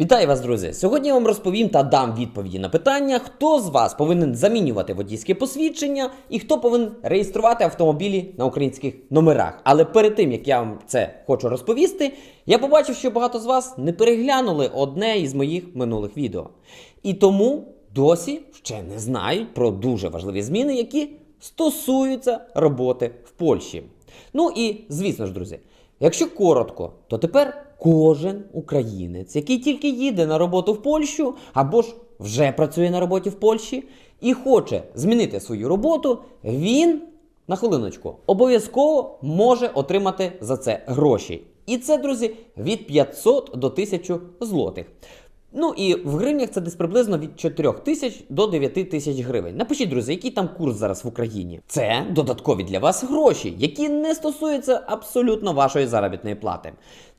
Вітаю вас, друзі! Сьогодні я вам розповім та дам відповіді на питання, хто з вас повинен замінювати водійське посвідчення і хто повинен реєструвати автомобілі на українських номерах. Але перед тим як я вам це хочу розповісти, я побачив, що багато з вас не переглянули одне із моїх минулих відео. І тому досі ще не знають про дуже важливі зміни, які стосуються роботи в Польщі. Ну і звісно ж, друзі, якщо коротко, то тепер кожен українець, який тільки їде на роботу в Польщу, або ж вже працює на роботі в Польщі і хоче змінити свою роботу, він на хвилиночку обов'язково може отримати за це гроші. І це, друзі, від 500 до 1000 злотих. Ну і в гривнях це десь приблизно від 4 тисяч до 9 тисяч гривень. Напишіть, друзі, який там курс зараз в Україні. Це додаткові для вас гроші, які не стосуються абсолютно вашої заробітної плати.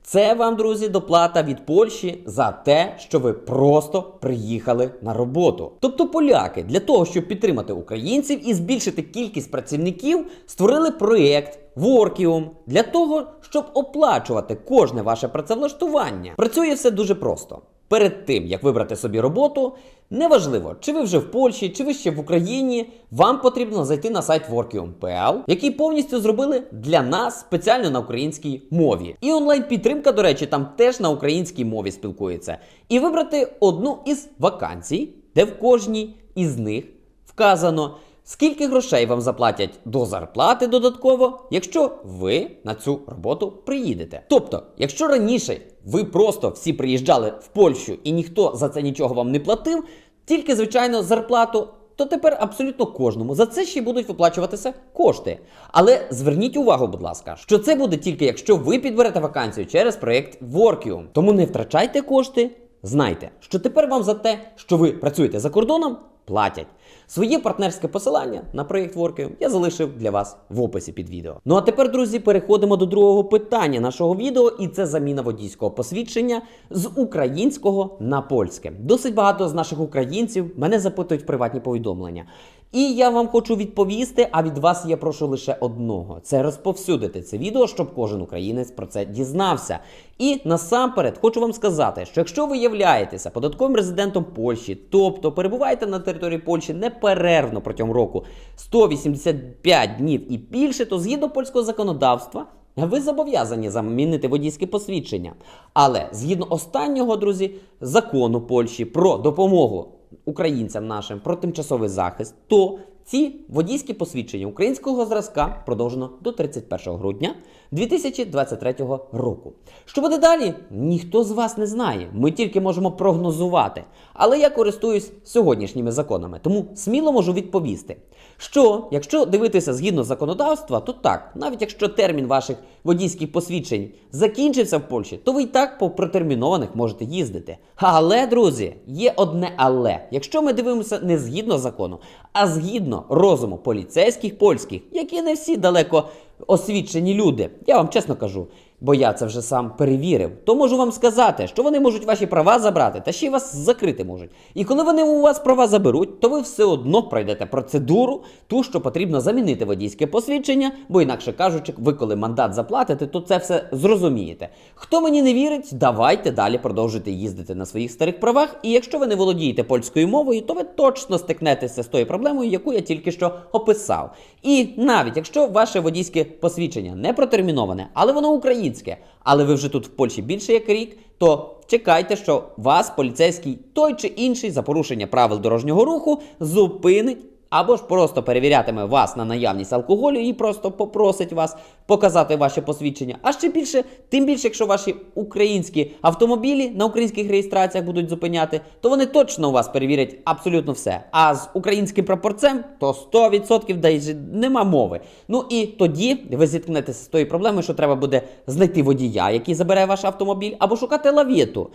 Це вам, друзі, доплата від Польщі за те, що ви просто приїхали на роботу. Тобто поляки для того, щоб підтримати українців і збільшити кількість працівників, створили проєкт Workium для того, щоб оплачувати кожне ваше працевлаштування. Працює все дуже просто. Перед тим, як вибрати собі роботу, неважливо, чи ви вже в Польщі, чи ви ще в Україні, вам потрібно зайти на сайт Workium.pl, який повністю зробили для нас спеціально на українській мові. І онлайн-підтримка, до речі, там теж на українській мові спілкується. І вибрати одну із вакансій, де в кожній із них вказано. Скільки грошей вам заплатять до зарплати додатково, якщо ви на цю роботу приїдете? Тобто, якщо раніше ви просто всі приїжджали в Польщу і ніхто за це нічого вам не платив, тільки звичайно зарплату, то тепер абсолютно кожному за це ще будуть виплачуватися кошти. Але зверніть увагу, будь ласка, що це буде тільки якщо ви підберете вакансію через проект Workium. Тому не втрачайте кошти. Знайте, що тепер вам за те, що ви працюєте за кордоном, платять. Своє партнерське посилання на проєкт Workium я залишив для вас в описі під відео. Ну а тепер, друзі, переходимо до другого питання нашого відео, і це заміна водійського посвідчення з українського на польське. Досить багато з наших українців мене запитують в приватні повідомлення. І я вам хочу відповісти, а від вас я прошу лише одного: це розповсюдити це відео, щоб кожен українець про це дізнався. І насамперед хочу вам сказати, що якщо ви являєтеся податковим резидентом Польщі, тобто перебуваєте на території Польщі неперервно протягом року 185 днів і більше, то згідно польського законодавства. Ви зобов'язані замінити водійське посвідчення. Але згідно останнього, друзі, закону Польщі про допомогу українцям нашим про тимчасовий захист, то ці водійські посвідчення українського зразка продовжено до 31 грудня 2023 року. Що буде далі? Ніхто з вас не знає. Ми тільки можемо прогнозувати. Але я користуюсь сьогоднішніми законами, тому сміло можу відповісти. Що, якщо дивитися згідно законодавства, то так, навіть якщо термін ваших водійських посвідчень закінчився в Польщі, то ви і так по протермінованих можете їздити. Але, друзі, є одне але. Якщо ми дивимося не згідно закону, а згідно розуму поліцейських польських, які не всі далеко освічені люди, я вам чесно кажу. Бо я це вже сам перевірив, то можу вам сказати, що вони можуть ваші права забрати, та ще й вас закрити можуть. І коли вони у вас права заберуть, то ви все одно пройдете процедуру, ту, що потрібно замінити водійське посвідчення, бо інакше кажучи, ви коли мандат заплатите, то це все зрозумієте. Хто мені не вірить, давайте далі продовжуйте їздити на своїх старих правах. І якщо ви не володієте польською мовою, то ви точно стикнетеся з тою проблемою, яку я тільки що описав. І навіть якщо ваше водійське посвідчення не протерміноване, але воно українське, але ви вже тут в Польщі більше як рік, то чекайте, що вас поліцейський той чи інший за порушення правил дорожнього руху зупинить. Або ж просто перевірятиме вас на наявність алкоголю і просто попросить вас показати ваше посвідчення. А ще більше, тим більше, якщо ваші українські автомобілі на українських реєстраціях будуть зупиняти, то вони точно у вас перевірять абсолютно все. А з українським прапорцем то 100% дайже нема мови. Ну і тоді ви зіткнетеся з тою проблемою, що треба буде знайти водія, який забере ваш автомобіль, або шукати лавету.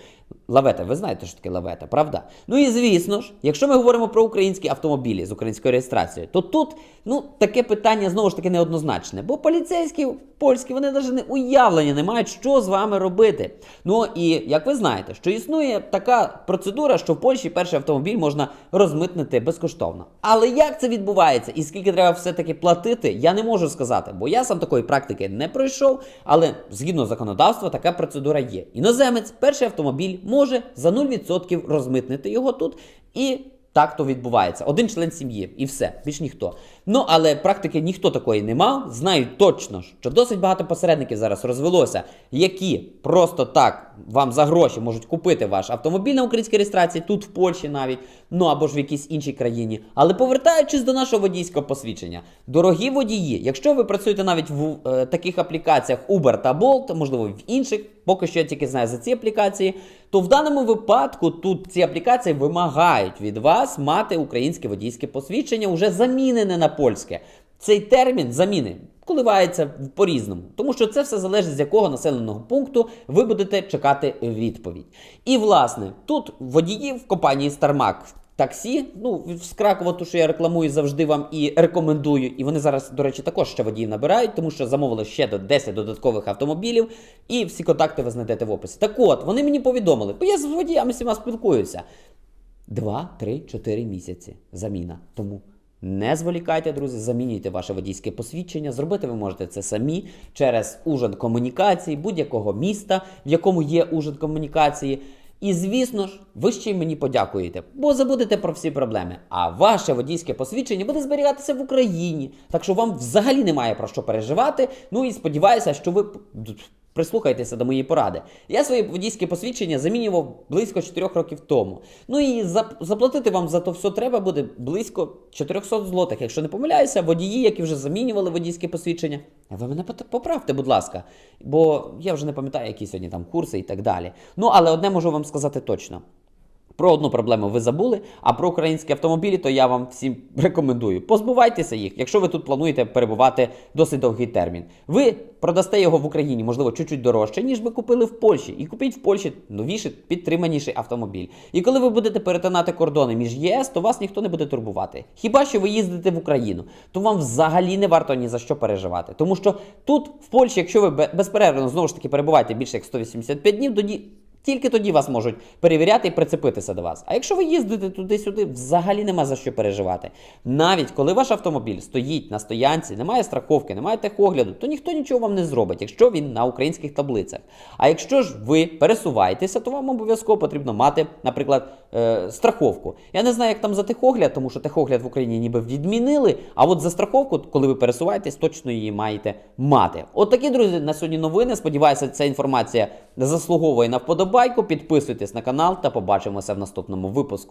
Лавета, ви знаєте, що таке лавета, правда? Ну і звісно ж, якщо ми говоримо про українські автомобілі з українською водійською реєстрацією, то тут ну таке питання знову ж таки неоднозначне. Бо поліцейські польські вони навіть не уявлення не мають, що з вами робити. Ну і як ви знаєте, що існує така процедура, що в Польщі перший автомобіль можна розмитнити безкоштовно. Але як це відбувається і скільки треба все-таки платити, я не можу сказати, бо я сам такої практики не пройшов. Але згідно законодавства, така процедура є. Іноземець перший автомобіль може за 0% розмитнити його тут і. Так то відбувається. Один член сім'ї і все, більш ніхто. Ну але практики ніхто такої не мав. Знаю точно, що досить багато посередників зараз розвелося, які просто так вам за гроші можуть купити ваш автомобіль на українській реєстрації, тут в Польщі навіть, ну або ж в якійсь іншій країні. Але повертаючись до нашого водійського посвідчення, дорогі водії, якщо ви працюєте навіть в е, таких аплікаціях Uber та Bolt, можливо, в інших, поки що я тільки знаю за ці аплікації, то в даному випадку тут ці аплікації вимагають від вас мати українське водійське посвідчення, уже замінене на польське. Цей термін заміни коливається по-різному, тому що це все залежить з якого населеного пункту ви будете чекати відповідь. І власне тут водії в компанії Starmac таксі, ну з Кракова, ту, що я рекламую завжди вам і рекомендую. І вони зараз, до речі, також ще водіїв набирають, тому що замовили ще до 10 додаткових автомобілів, і всі контакти ви знайдете в описі. Так от, вони мені повідомили, бо я з водіями всіма спілкуюся. 2, 3, 4 місяці заміна. Тому не зволікайте, друзі, замінюйте ваше водійське посвідчення. Зробити ви можете це самі через ужин комунікації будь-якого міста, в якому є ужин комунікації. І звісно ж, ви ще й мені подякуєте, бо забудете про всі проблеми. А ваше водійське посвідчення буде зберігатися в Україні. Так що вам взагалі немає про що переживати. Ну і сподіваюся, що ви прислухайтеся до моєї поради. Я своє водійське посвідчення замінював близько 4 років тому. Ну і заплатити вам за то все треба буде близько 400 злотих. Якщо не помиляюся, водії, які вже замінювали водійське посвідчення. Ви мене поправте, будь ласка, бо я вже не пам'ятаю, які сьогодні там курси і так далі. Ну, але одне можу вам сказати точно. Про одну проблему ви забули, а про українські автомобілі, то я вам всім рекомендую. Позбувайтеся їх, якщо ви тут плануєте перебувати досить довгий термін. Ви продасте його в Україні, можливо, чуть-чуть дорожче, ніж ви купили в Польщі. І купіть в Польщі новіший, підтриманіший автомобіль. І коли ви будете перетинати кордони між ЄС, то вас ніхто не буде турбувати. Хіба що ви їздите в Україну, то вам взагалі не варто ні за що переживати. Тому що тут, в Польщі, якщо ви безперервно знову ж таки перебуваєте більше як 185 днів, тоді тільки тоді вас можуть перевіряти і прицепитися до вас. А якщо ви їздите туди-сюди, взагалі нема за що переживати. Навіть коли ваш автомобіль стоїть на стоянці, немає страховки, немає техогляду, то ніхто нічого вам не зробить, якщо він на українських таблицях. А якщо ж ви пересуваєтеся, то вам обов'язково потрібно мати, наприклад, е, страховку. Я не знаю, як там за техогляд, тому що техогляд в Україні ніби відмінили. А от за страховку, коли ви пересуваєтесь, точно її маєте мати. От такі, друзі, на сьогодні новини. Сподіваюся, ця інформація заслуговує на вподобайку. Підписуйтесь на канал та побачимося в наступному випуску.